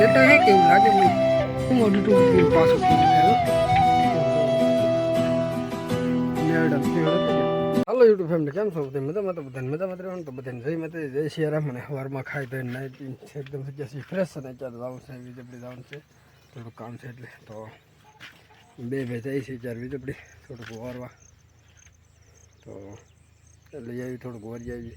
દેતા હે કેવું લાગે મને. હું મોઢું ટૂંકું પાછું હાલો યુટ્યુબ ફેમિલી કેમ છો? બધા મજામાં? તો બધાને મજામાં મત રહેવાનું, તો બધાને જઈ મતે જય સિયારામ અને સવારમાં ખાઈ ધોઈને નાઈ પીને એકદમ છે ફ્રેશ અને ચાર જવાનું છે, વીજળી જવાનું છે. થોડું કામ છે એટલે તો બે બે જાય છે ચાર વીજળી. થોડુંક વારવા. તો એટલે આવી, થોડુંક વાર આવી.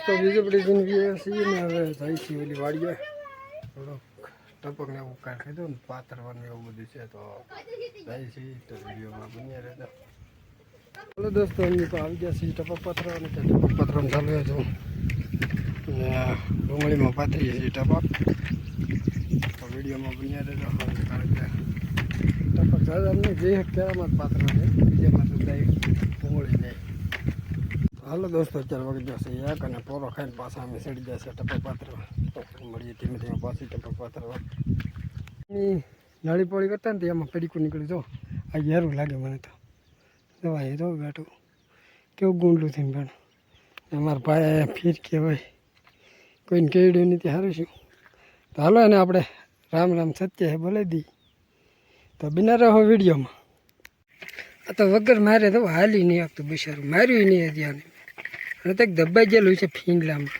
દોસ્તો બીજું બધી જિંદગી છીએ ને હવે જાય છે ઓલી વાડીએ. થોડોક ટપક ને એવું કાંઈ કીધું ને પાથરવાનું એવું બધું છે તો જાય છે તો વિડીયોમાં બન્યા રહેતા ચાલો દોસ્તો એમની તો આવી ગયા છે ટપક પાથરવાનું, તો ટપક પાથરવાનું ચાલુ જો ને ડુંગળીમાં પાથરીએ છીએ ટપક. તો વિડીયોમાં બન્યા રહેતા કારણ કે ટપક દાદા અમને જે કેરામાં જ છે. બીજામાં તો જાય. હાલો દોસ્તો, ચાર વાગે જશે એક અને પોરો ખાઈને પાછા અમે ચડી જશે ટપક તો મળીએ ધીમે ધીમે પાછી ટપક પાથરવા નાળી પોળી કરતા ને એમાં પડીકું નીકળી જો. આ ઘેરું લાગે મને તો. જવા એ તો બેઠું. કેવું ગુંડલું થઈને બેઠું. અમારા ભાઈ ફીર કહેવાય કોઈને કેડ્યું તે સારું શું? તો હાલો એને આપણે રામ રામ સત્ય હે બોલાવી દઈએ. તો બિના રહો વિડીયોમાં. આ તો વગર મારે તો હાલી નહીં આપતું બિચારું. માર્યું નહીં હજી અને તો દબાઈ ગયેલું છે ફીંગલામાં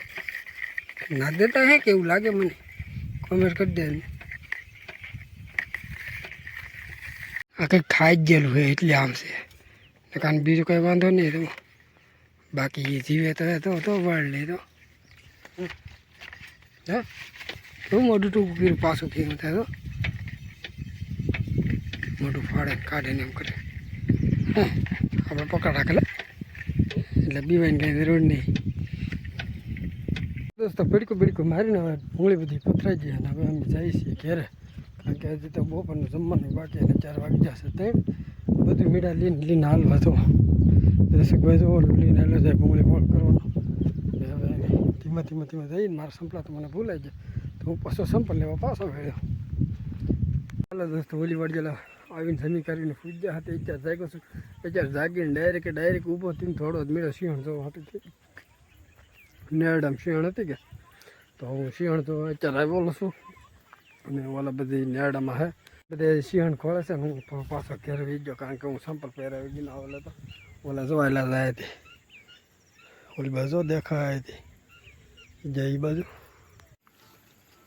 ના દેતા હે કેવું લાગે મને? કોમેન્ટ કરી દે આ કંઈક ખાઈ જ ગયેલું હોય એટલે આમ છે. કારણ બીજું કંઈ વાંધો નહીં તો બાકી એ જીવે તો તો તો વાળ લે તો. હા? કેવું મોઢું ટૂંકું કર્યું પાછું ફીરું થાય તો? મોઢું ફાડે કાઢે ને એમ કરે. હા? આપણે પકડ રાખેલા એટલે બીવાઈને કંઈ જરૂર નહીં. દોસ્તો પડીકું પડીકું મારીને હવે ભૂંગળી બધી પથરાઈ ગઈ અને હવે અમે જઈએ છીએ ઘેરે. કારણ કે હજી તો બપોરનું જમવાનું બાકી અને ચાર વાગી જશે તેમ. બધું મીડા લઈને લઈને હાલવા તો. દર્શકભાઈ તો ઓલું લઈને હાલો જાય ભૂંગળી ફોલ કરવાનો. હવે ધીમે ધીમે ધીમે જઈને મારા સંપલા તો મને ભૂલાઈ જાય. તો હું પાછો સંપલ લેવા પાછો ગયો ચાલો દોસ્તો ઓલી વાડી આવીને જમી કરીને પૂજ્યા હતી અત્યારે જાગ્યો છું. અત્યારે જાગીને ડાયરેક્ટ ડાયરેક્ટ ઊભો થઈને થોડો જ મેળો સિંહણ જોવા હતો નેરડામ સિંહણ હતી કે? તો હું સિંહણ તો અત્યારે બોલું છું. અને ઓલા બધી નેરડામાં હે બધે સિંહણ ખોળે છે હું પાછો ઘેર વી ગયો કારણ કે હું સંપલ પહેરાવી ગયો ઓલા તો. ઓલા જોવાયેલા જાય હતી ઓલી બાજુ દેખાય હતી જય બાજુ.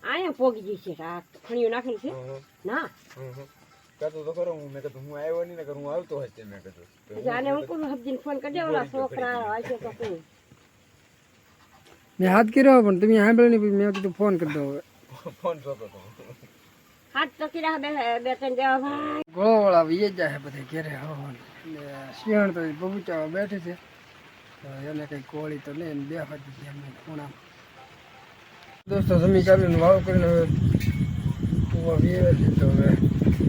આયા પોગી જશે આ ખણીઓ નાખેલી છે? ના? કહેતો તો ખરો હું મેં કીધું હું આવ્યો નહીં ને હું આવતો હશે મેં કીધું. જાને હું કોણ હબજીને ફોન કરી ઓલા છોકરા હશે તો શું મેં હાથ કર્યો પણ તમે સાંભળ્યો નહીં પછી મેં કીધું ફોન કરી દો હવે. ફોન હતો હાથ તો કીધા બે બે ત્રણ દેવા ભાઈ ગોળવાળા વીએ જાય બધે ઘેરે હો શિયાળ તો બગીચામાં બેઠી છે. એને કંઈ કોળી તો નહીં ને બે હાથ છે એમને ખૂણા દોસ્તો સમી ચાલીને વાવ કરીને હવે કૂવા વીએ છે તો હવે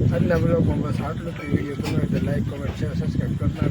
આજના બ્લોગમાં બસ આટલું જ. વીડિયો ગમે તો લાઈક કમેન્ટ શેર સબસ્ક્રાઈબ કરતા